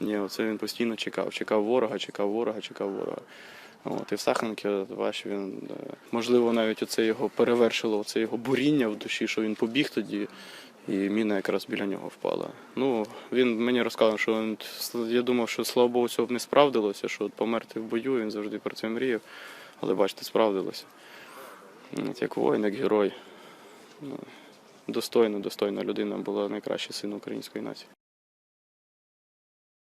Ні, оце він постійно чекав. Чекав ворога, чекав ворога, чекав ворога. От, і в Саханки, от, він, е, можливо, навіть оце його перевершило, оце його буріння в душі, що він побіг тоді, і міна якраз біля нього впала. Ну, він мені розказав, що він, я думав, що слава Богу, цього б не справдилося, що от померти в бою, він завжди про це мріяв. Але бачите, справдилося. От, як воїн, як герой. Ну, достойна, достойна людина була найкращий син української нації.